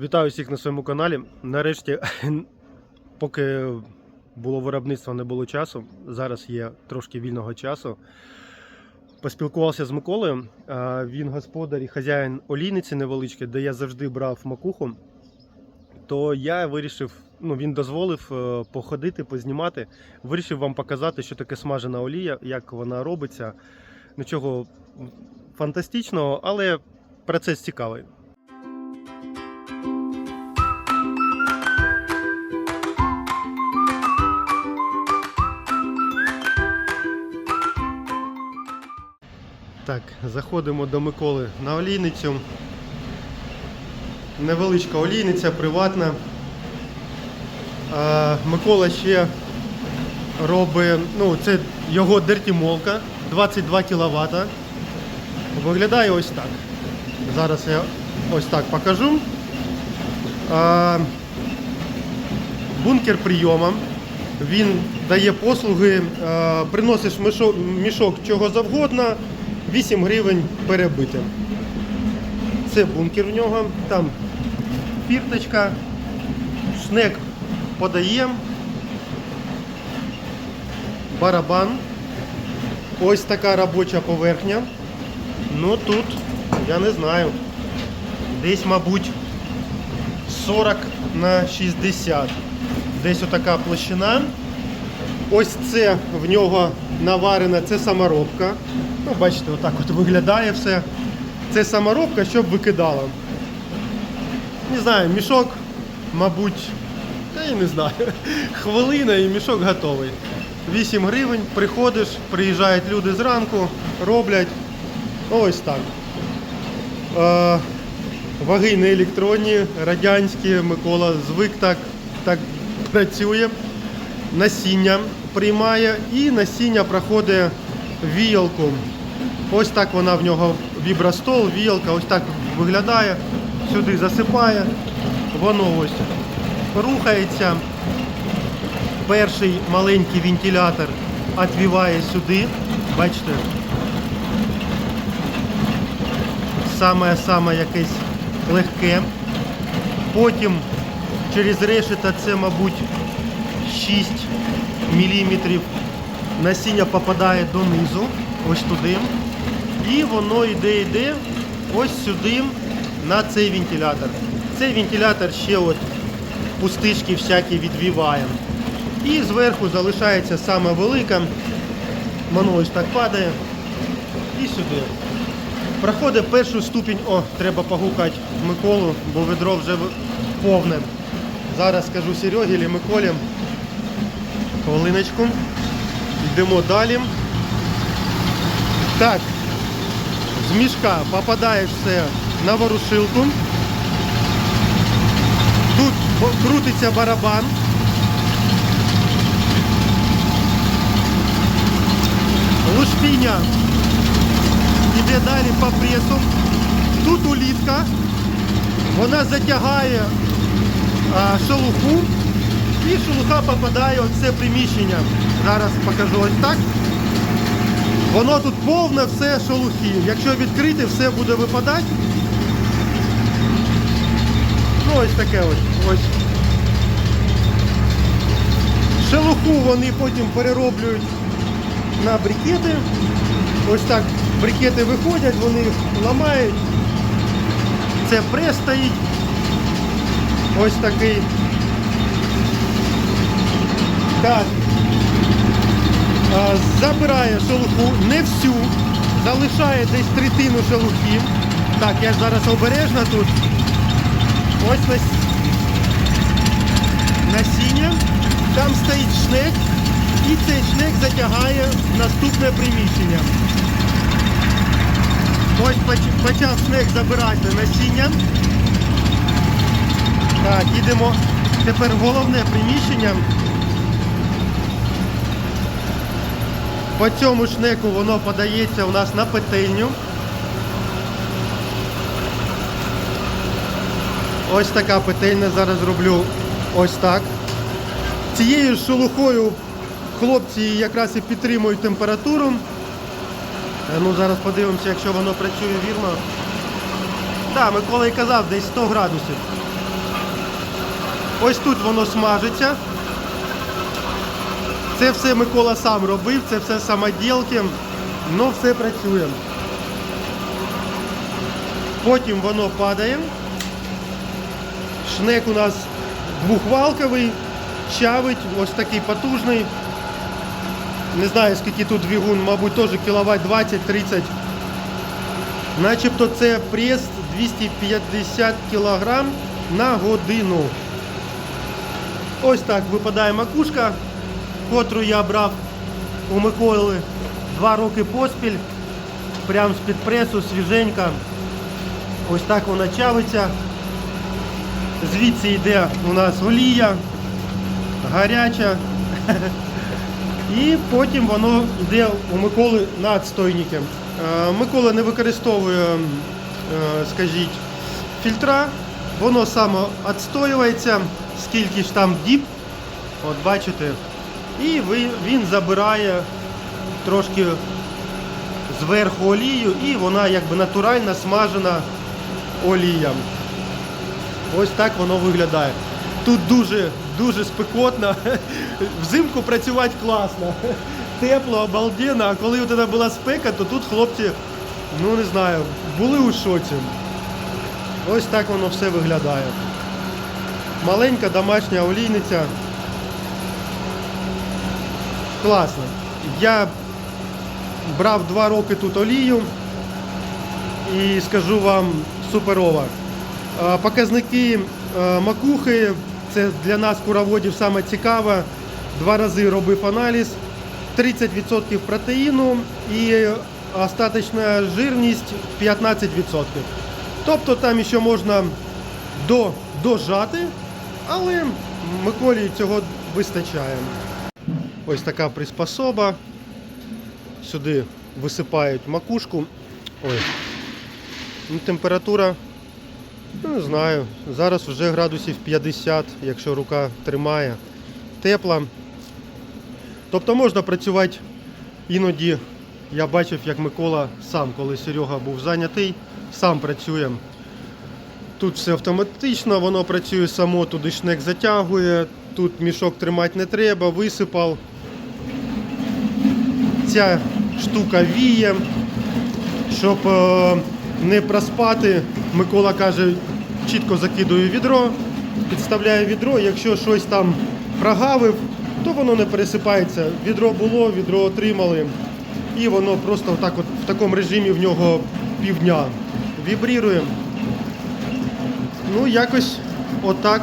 Вітаю всіх на своєму каналі. Нарешті, поки було виробництво, не було часу. Зараз є трошки вільного часу. Поспілкувався з Миколою. Він господар і хазяїн олійниці невеличкої, де я завжди брав макуху. То я вирішив, ну він дозволив е, походити, познімати. Вирішив вам показати, що таке смажена олія, як вона робиться. Нічого фантастичного, але процес цікавий. Так, заходимо до Миколи на олійницю. Невеличка олійниця, приватна. А, Микола ще робить, ну, це його дертімолка 22 кВт. Виглядає ось так. Зараз я ось так покажу. А, бункер прийома. Він дає послуги, приносиш мішок чого завгодно, 8 гривень перебити. Це бункер в нього, там фірточка, шнек подаємо, барабан. Ось така робоча поверхня. Ну тут, я не знаю, десь, мабуть, 40 на 60. Десь отака площина. Ось це в нього наварена, це саморобка. Ну, бачите, отак от виглядає все. Це саморобка, щоб викидала. Не знаю, мішок, мабуть, та я не знаю. Хвилина і мішок готовий. 8 гривень, приходиш, приїжджають люди зранку, роблять. Ось так. Е, ваги не електронні, радянські, Микола звик так, так працює. Насіння приймає і насіння проходить віялку. Ось так вона в нього вібростол, віялка, ось так виглядає. Сюди засипає, воно ось рухається. Перший маленький вентилятор відвіває сюди. Бачите? Саме-саме якесь легке. Потім через решета це, мабуть, 6 мм насіння попадає донизу, ось туди. І воно йде, йде ось сюди на цей вентилятор. Цей вентилятор ще от пустишки всякі відвіває. І зверху залишається саме велика. Воно ось так падає. І сюди. Проходить першу ступінь. О, треба погукати Миколу, бо ведро вже повне. Зараз скажу Серегі Миколі. Хвилиночку. Йдемо далі. Так, з мішка попадає все на ворушилку. Тут крутиться барабан. Лушпіня йде далі по пресу. Тут улітка. Вона затягає а, шелуху і шелуха попадає в це приміщення. Зараз покажу ось так. Воно тут повне все шелухи. Якщо відкрити, все буде випадати. Ну ось таке ось. ось. Шелуху вони потім перероблюють на брикети. Ось так брикети виходять, вони їх ламають. Це прес стоїть. Ось такий. Так. Забирає шелуху, не всю, залишає десь третину шелухи. Так, я зараз обережно тут. Ось нас... насіння. Там стоїть шнек, і цей шнек затягає наступне приміщення. Ось почав шнек забирати насіння. Так, їдемо тепер головне приміщення. По цьому шнеку воно подається у нас на петельню. Ось така петельня зараз роблю ось так. Цією шелухою хлопці якраз і підтримують температуру. Е, Ну, зараз подивимося, якщо воно працює вірно. Так, Микола і казав, десь 100 градусів. Ось тут воно смажиться. Це все Микола сам робив, це все самоділки, але все працює. Потім воно падає. Шнек у нас двохвалковий, чавить, ось такий потужний. Не знаю, скільки тут двигун, мабуть, теж кіловат 20-30. Начебто це прес 250 кг на годину. Ось так випадає макушка, котру я брав у Миколи два роки поспіль. Прям з-під пресу, свіженька. Ось так вона чавиться. Звідси йде у нас олія, гаряча. І потім воно йде у Миколи на відстойники. Е, Микола не використовує, е, скажіть, фільтра, воно само відстоюється, скільки ж там діб, от бачите, і він забирає трошки зверху олію, і вона якби натурально смажена олія. Ось так воно виглядає. Тут дуже дуже спекотно. Взимку працювати класно. Тепло, обалденно. А коли от тоді була спека, то тут хлопці, ну не знаю, були у шоці. Ось так воно все виглядає. Маленька домашня олійниця. Класно. Я брав два роки тут олію і скажу вам суперова. Е, Показники е, макухи, це для нас куроводів саме цікаво. Два рази робив аналіз. 30% протеїну і остаточна жирність 15%. Тобто там ще можна до, дожати, але Миколі цього вистачає. Ось така приспособа. Сюди висипають макушку. Ой. Ну, температура Ну, Не знаю. Зараз вже градусів 50, якщо рука тримає. Тепла. Тобто можна працювати іноді. Я бачив, як Микола сам, коли Серега був зайнятий, сам працює. Тут все автоматично, воно працює само, туди шнек затягує, тут мішок тримати не треба, висипав. Ця штука віє, щоб е, не проспати. Микола каже, чітко закидую відро, підставляю відро, якщо щось там прогавив, то воно не пересипається. Відро було, відро отримали. І воно просто отак от, в такому режимі в нього півдня вібрірує. Ну, якось отак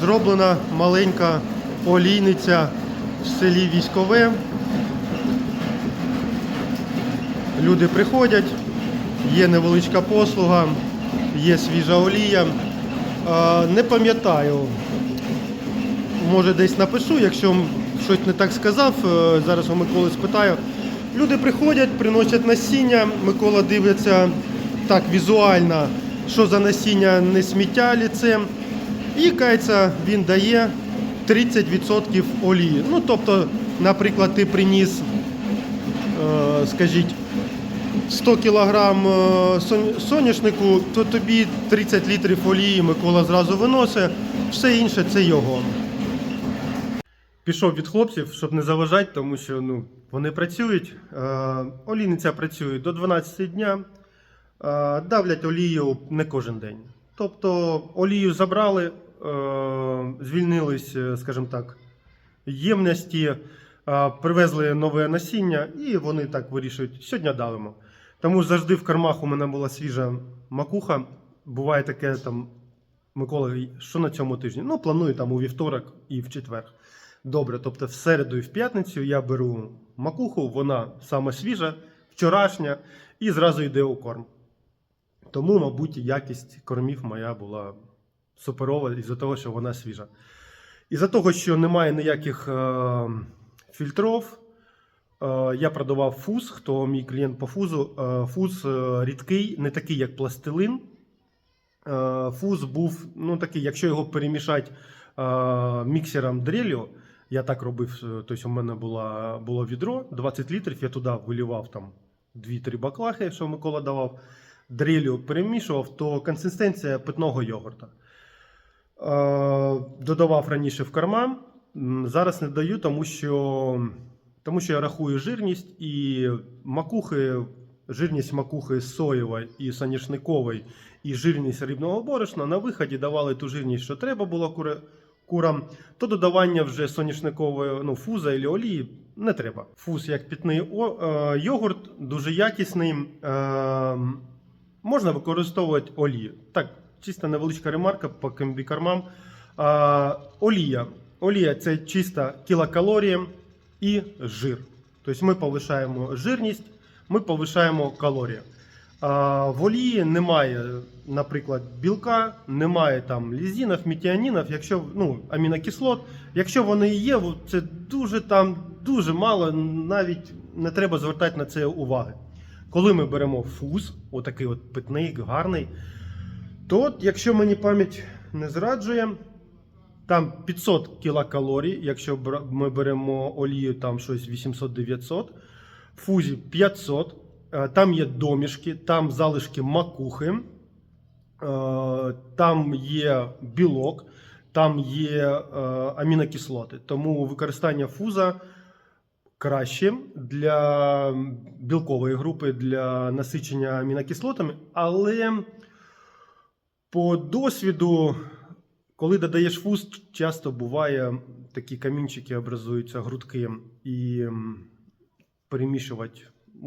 зроблена маленька олійниця в селі Військове. Люди приходять, є невеличка послуга, є свіжа олія. Не пам'ятаю, може десь напишу, якщо щось не так сказав, е, зараз у Миколи спитаю. Люди приходять, приносять насіння, Микола дивиться так візуально, що за насіння не сміття ліцем. І кається, він дає 30% олії. Ну, тобто, наприклад, ти приніс, е, скажіть, 100 кг соняшнику, то тобі 30 літрів олії Микола зразу виносить, все інше це його. Пішов від хлопців, щоб не заважати, тому що ну, вони працюють. Е, олійниця працює до 12 дня, е, давлять олію не кожен день. Тобто олію забрали, е, звільнились, е, скажімо так, ємності, е, привезли нове насіння і вони так вирішують, сьогодні давимо. Тому завжди в кармах у мене була свіжа макуха. Буває таке там, Микола, що на цьому тижні? Ну, планую там у вівторок і в четвер. Добре, тобто в середу і в п'ятницю я беру макуху, вона саме свіжа, вчорашня, і зразу йде у корм. Тому, мабуть, якість кормів моя була суперова із-за того, що вона свіжа. Із-за того, що немає ніяких е, фільтрів, е, я продавав фуз. Хто мій клієнт по фузу, е, фуз е, рідкий, не такий, як пластилин. Е, фуз був ну, такий, якщо його перемішати е, міксером дрелю, я так робив, е, тобто у мене була, було відро 20 літрів, я туди вилівав там 2-3 баклахи, що Микола давав, дрелю перемішував, то консистенція питного йогурта. додавав раніше в карман. Зараз не даю, тому що, тому що я рахую жирність і макухи, жирність макухи соєвої і соняшникової, і жирність рибного борошна на виході давали ту жирність, що треба було курам, то додавання вже соняшникової ну, фуза або олії не треба. Фуз як питний о- е, йогурт, дуже якісний. Е, можна використовувати олію. Так, чисто невеличка ремарка по комбікормам. Олія. Олія це чисто кілокалорії і жир. Тобто ми повишаємо жирність, ми повишаємо калорії. В олії немає, наприклад, білка, немає там лізінів, метіанінів, якщо ну, амінокислот. Якщо вони є, це дуже там дуже мало, навіть не треба звертати на це уваги. Коли ми беремо фуз, отакий от питний, гарний, то от, якщо мені пам'ять не зраджує, там 500 кілокалорій, якщо ми беремо олію, там щось 800-900, фузі 500, е, там є домішки, там залишки макухи, е, там є білок, там є е, амінокислоти. Тому використання фуза краще для білкової групи для насичення амінокислотами, але по досвіду, коли додаєш фуз, часто буває такі камінчики образуються, грудки, і перемішувати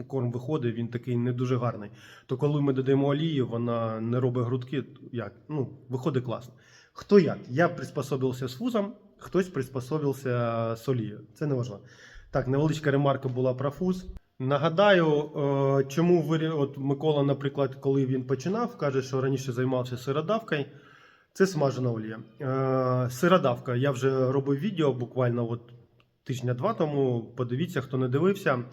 корм виходить, він такий не дуже гарний. То коли ми додаємо олію, вона не робить грудки, як? Ну, виходить класно. Хто як? Я приспособився з фузом, хтось приспособився з олією. Це не важливо. Так, невеличка ремарка була про фуз. Нагадаю, е, чому ви, от Микола, наприклад, коли він починав, каже, що раніше займався сиродавкою. Це смажена олія. Е, Сиродавка. Я вже робив відео буквально от тижня-два тому. Подивіться, хто не дивився. Е,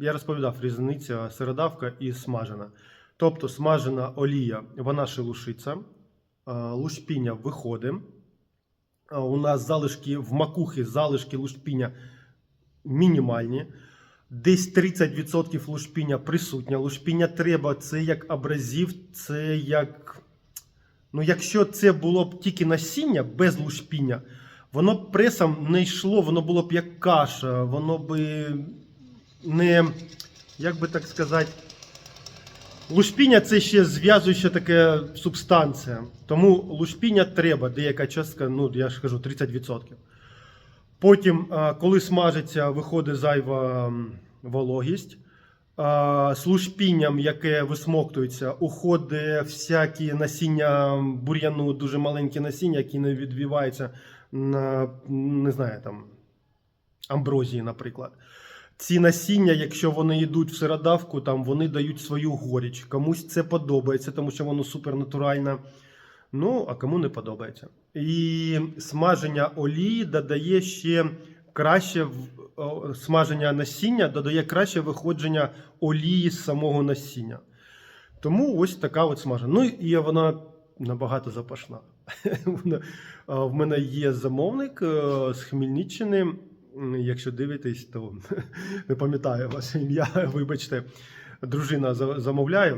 Я розповідав різниця сиродавка і смажена. Тобто смажена олія, вона шелушиться, е, лушпіння виходить. У нас залишки в макухи, залишки лушпіння мінімальні. Десь 30% лушпіння присутня. Лушпіння треба, це як абразив, це як. Ну, якщо це було б тільки насіння без лушпіння, воно б пресом не йшло, воно було б як каша, воно би не, як би так сказати, лушпіння це ще зв'язуюча така субстанція. Тому лушпіння треба, деяка частка, ну я ж кажу, 30%. Потім, коли смажиться, виходить зайва вологість. Лушпінням, яке висмоктується, уходить всякі насіння бур'яну, дуже маленькі насіння, які не відбиваються на не знаю, там, амброзії, наприклад. Ці насіння, якщо вони йдуть в сиродавку, там вони дають свою горіч. Комусь це подобається, тому що воно супернатуральне. Ну, а кому не подобається. І смаження олії додає ще краще смаження насіння додає краще виходження олії з самого насіння. Тому ось така от смажена. Ну і вона набагато запашна. В мене є замовник е, з Хмельниччини. Якщо дивитесь, то не пам'ятаю ваше ім'я, вибачте. Дружина замовляє,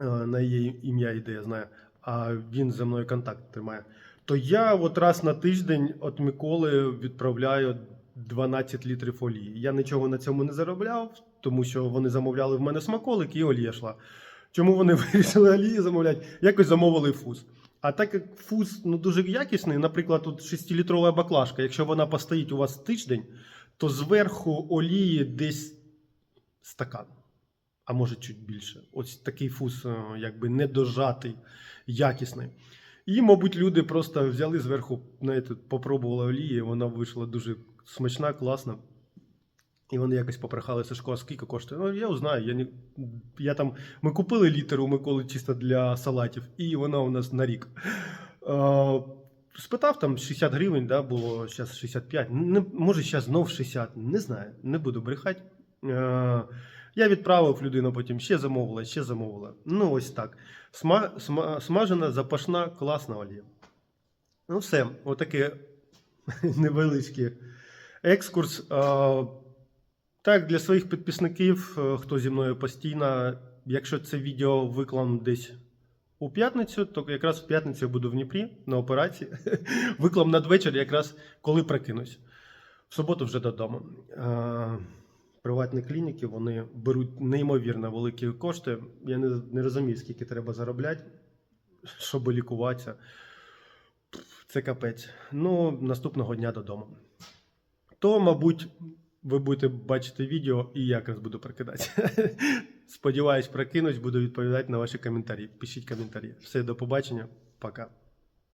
е, на її ім'я йде, я знаю, а він зі мною контакт тримає. То я от раз на тиждень від Миколи відправляю 12 літрів олії. Я нічого на цьому не заробляв, тому що вони замовляли в мене смаколик і олія йшла. Чому вони вирішили олії замовляти? Якось замовили фуз. А так як фуз ну, дуже якісний, наприклад, тут 6-літрова баклажка, якщо вона постоїть у вас тиждень, то зверху олії десь стакан, а може чуть більше. Ось такий фуз, е, якби недожатий, якісний. І, мабуть, люди просто взяли зверху, знаєте, попробували олії, вона вийшла дуже смачна, класна. І вони якось попрохали Сашко, скільки коштує? Ну, я знаю, я, не, я там, ми купили літер у Миколи чисто для салатів, і вона у нас на рік. Е, спитав там 60 гривень, да, було зараз 65. Не, може, зараз знов 60, не знаю, не буду брехати. Е, я відправив людину, потім ще замовила, ще замовила. Ну, ось так. Сма, сма, смажена, запашна, класна олія. Ну, все, отаке невеличкий екскурс. Так, для своїх підписників, е, хто зі мною постійно, якщо це відео виклам десь у п'ятницю, то якраз в п'ятницю я буду в Дніпрі на операції. Виклам надвечір, якраз коли прокинусь. В суботу вже додому. Приватні клініки вони беруть неймовірно великі кошти. Я не, не розумію, скільки треба заробляти, щоб лікуватися. Це капець. Ну, наступного дня додому. То, мабуть, ви будете бачити відео і я якраз буду прокидати. Сподіваюсь, прокинусь, буду відповідати на ваші коментарі. Пишіть коментарі. Все, до побачення. Пока.